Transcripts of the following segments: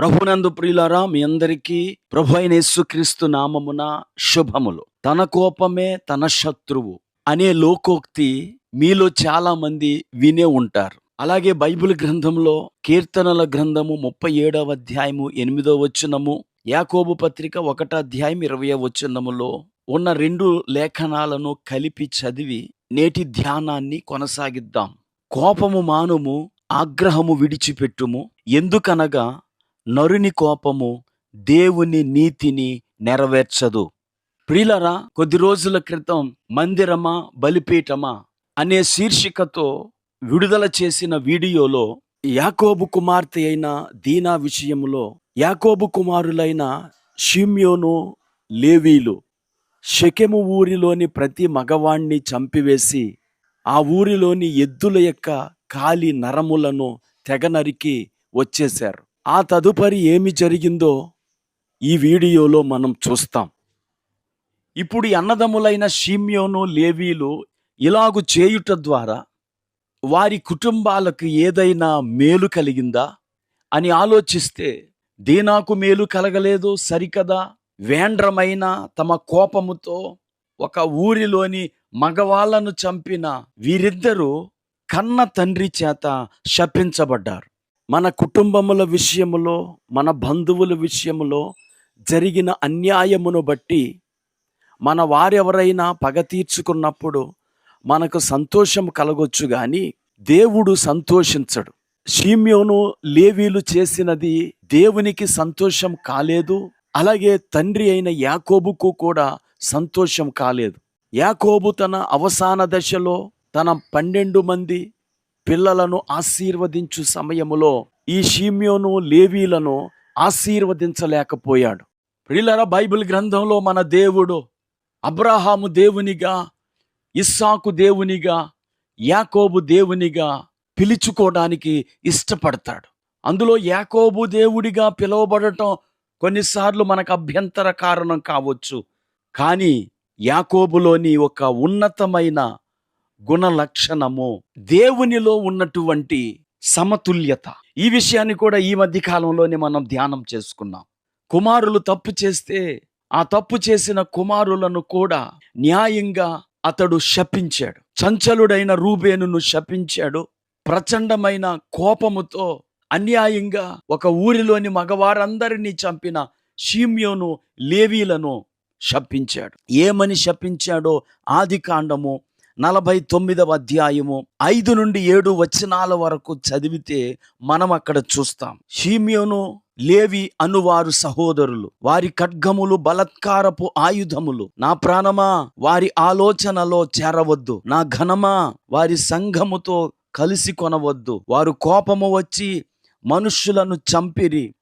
ప్రభునందు ప్రియులారా మీ అందరికీ ప్రభు అయిన యేసుక్రీస్తు నామమున శుభములు. తన కోపమే తన శత్రువు అనే లోకోక్తి మీలో చాలా మంది వినే ఉంటారు. అలాగే బైబిల్ గ్రంథంలో కీర్తనల గ్రంథము ముప్పై ఏడవ అధ్యాయము ఎనిమిదో వచనము యాకోబు పత్రిక ఒకటో అధ్యాయం ఇరవై వచనములో ఉన్న రెండు లేఖనాలను కలిపి చదివి నేటి ధ్యానాన్ని కొనసాగిద్దాం. కోపము మానుము ఆగ్రహము విడిచిపెట్టుము. ఎందుకనగా నరుని కోపము దేవుని నీతిని నెరవేర్చదు. ప్రిలరా కొద్ది రోజుల క్రితం మందిరమా బలిపీఠమా అనే శీర్షికతో విడుదల చేసిన వీడియోలో యాకోబు కుమార్తె అయిన దీనా విషయంలో యాకోబు కుమారులైన షిమ్యోను లేవీలు షకెము ఊరిలోని ప్రతి మగవాణ్ణి చంపివేసి ఆ ఊరిలోని ఎద్దుల యొక్క కాలి నరములను తెగ నరికి వచ్చేశారు. ఆ తదుపరి ఏమి జరిగిందో ఈ వీడియోలో మనం చూస్తాం. ఇప్పుడు అన్నదమ్ములైన షీమ్యోను లేవీలు ఇలాగు చేయుట ద్వారా వారి కుటుంబాలకు ఏదైనా మేలు కలిగిందా అని ఆలోచిస్తే దీనాకు మేలు కలగలేదు సరికదా? వేండ్రమైన తమ కోపముతో ఒక ఊరిలోని మగవాళ్ళను చంపిన వీరిద్దరూ కన్న తండ్రి చేత శపించబడ్డారు. మన కుటుంబముల విషయములో మన బంధువుల విషయములో జరిగిన అన్యాయమును బట్టి మన వారెవరైనా పగ తీర్చుకున్నప్పుడు మనకు సంతోషం కలగొచ్చు కానీ దేవుడు సంతోషించడు. షీమ్యోను లేవీలు చేసినది దేవునికి సంతోషం కాలేదు. అలాగే తండ్రి అయిన యాకోబుకు కూడా సంతోషం కాలేదు. యాకోబు తన అవసాన దశలో తన పన్నెండు మంది పిల్లలను ఆశీర్వదించు సమయములో ఈ షీమ్యోను లేవీలను ఆశీర్వదించలేకపోయాడు. ప్రిల్లర బైబిల్ గ్రంథంలో మన దేవుడు అబ్రహాము దేవునిగా ఇస్సాకు దేవునిగా యాకోబు దేవునిగా పిలుచుకోవడానికి ఇష్టపడతాడు. అందులో యాకోబు దేవుడిగా పిలువబడటం కొన్నిసార్లు మనకు అభ్యంతర కారణం కావచ్చు. కానీ యాకోబులోని ఒక ఉన్నతమైన గుణ లక్షణము దేవునిలో ఉన్నటువంటి సమతుల్యత. ఈ విషయాన్ని కూడా ఈ మధ్య కాలంలోనే మనం ధ్యానం చేసుకున్నాం. కుమారులు తప్పు చేస్తే ఆ తప్పు చేసిన కుమారులను కూడా న్యాయంగా అతడు శపించాడు. చంచలుడైన రూబేనును శపించాడు. ప్రచండమైన కోపముతో అన్యాయంగా ఒక ఊరిలోని మగవారందరినీ చంపిన షీమ్యోను లేవీలను శపించాడు. ఏమని శపించాడో ఆది కాండము నలభై తొమ్మిదవ అధ్యాయము ఐదు నుండి ఏడు వచనాల వరకు చదివితే మనం అక్కడ చూస్తాం. షీమ్యోను లేవి అనువారు సహోదరులు. వారి ఖడ్గములు బలత్కారపు ఆయుధములు. నా ప్రాణమా వారి ఆలోచనలో చేరవద్దు. నా ఘనమా వారి సంఘముతో కలిసి కొనవద్దు. వారు కోపము వచ్చి మనుష్యులను చంపిరి.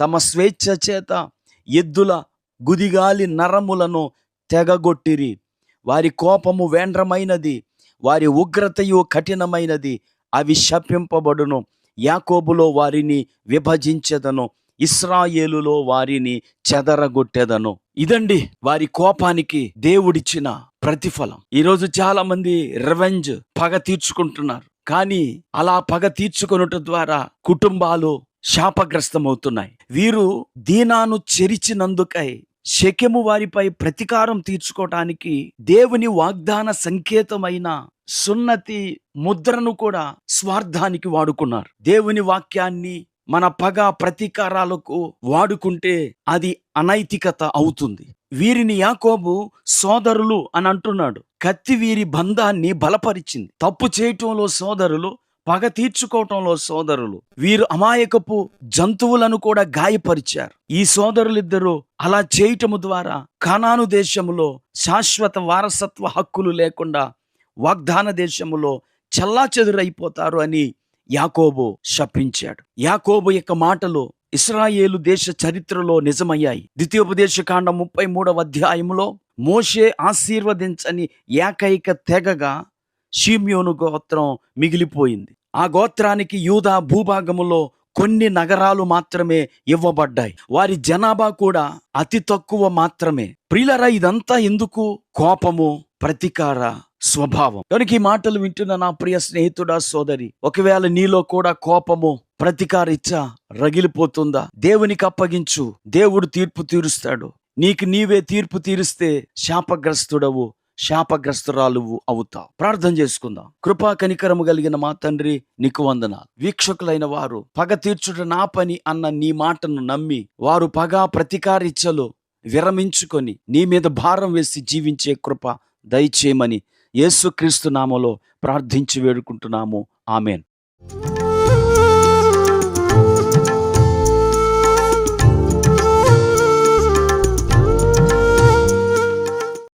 తమ స్వేచ్ఛ చేత ఎద్దుల గుదిగాలి నరములను తెగగొట్టిరి. వారి కోపము వేండ్రమైనది వారి ఉగ్రతయు కఠినమైనది అవి శపింపబడును. యాకోబులో వారిని విభజించదను ఇస్రాయేలులో వారిని చెదరగొట్టెదను. ఇదండి వారి కోపానికి దేవుడిచ్చిన ప్రతిఫలం. ఈరోజు చాలా మంది రివెంజ్ పగ తీర్చుకుంటున్నారు. కానీ అలా పగ తీర్చుకొనుట ద్వారా కుటుంబాలు శాపగ్రస్తమవుతున్నాయి. వీరు దీనాను చెరిచినందుకై శకెము వారిపై ప్రతీకారం తీర్చుకోవటానికి దేవుని వాగ్దాన సంకేతమైన సున్నతి ముద్రను కూడా స్వార్థానికి వాడుకున్నారు. దేవుని వాక్యాన్ని మన పగ ప్రతీకారాలకు వాడుకుంటే అది అనైతికత అవుతుంది. వీరిని యాకోబు సోదరులు అని అంటున్నాడు. కత్తి వీరి బంధాన్ని బలపరిచింది. తప్పు చేయటంలో సోదరులు పగ తీర్చుకోవటంలో సోదరులు. వీరు అమాయకపు జంతువులను కూడా గాయపరిచారు. ఈ సోదరులిద్దరూ అలా చేయటము ద్వారా కనాను దేశములో శాశ్వత వారసత్వ హక్కులు లేకుండా వాగ్దాన దేశములో చెల్లాచెదురైపోతారు అని యాకోబు శపించాడు. యాకోబు యొక్క మాటలు ఇస్రాయేలు దేశ చరిత్రలో నిజమయ్యాయి. ద్వితీయోపదేశ కాండం ముప్పై మూడవ అధ్యాయంలో మోషే ఆశీర్వదించని ఏకైక తెగగా షీమ్యోను గోత్రం మిగిలిపోయింది. ఆ గోత్రానికి యూదా భూభాగములో కొన్ని నగరాలు మాత్రమే ఇవ్వబడ్డాయి. వారి జనాభా కూడా అతి తక్కువ మాత్రమే. ప్రియులరా ఇదంతా ఎందుకు? కోపము ప్రతీకార స్వభావం. కనుక ఈ మాటలు వింటున్న నా ప్రియ స్నేహితుడా సోదరి ఒకవేళ నీలో కూడా కోపము ప్రతీకార ఇచ్చ రగిలిపోతుందా? దేవునికి అప్పగించు. దేవుడు తీర్పు తీరుస్తాడు. నీకు నీవే తీర్పు తీరిస్తే శాపగ్రస్తుడవు. శాపగ్రస్తురాలు అవుతావు ప్రార్థన చేసుకుందాం. కృపా కనికరము కలిగిన మా తండ్రి నీకు వందనాలు. వీక్షకులైన వారు పగ తీర్చుట నా పని అన్న నీ మాటను నమ్మి వారు పగ ప్రతికారిచ్చలు విరమించుకొని నీ మీద భారం వేసి జీవించే కృప దయచేయమని యేసుక్రీస్తు నామలో ప్రార్థించి వేడుకుంటున్నాము. ఆమెన్.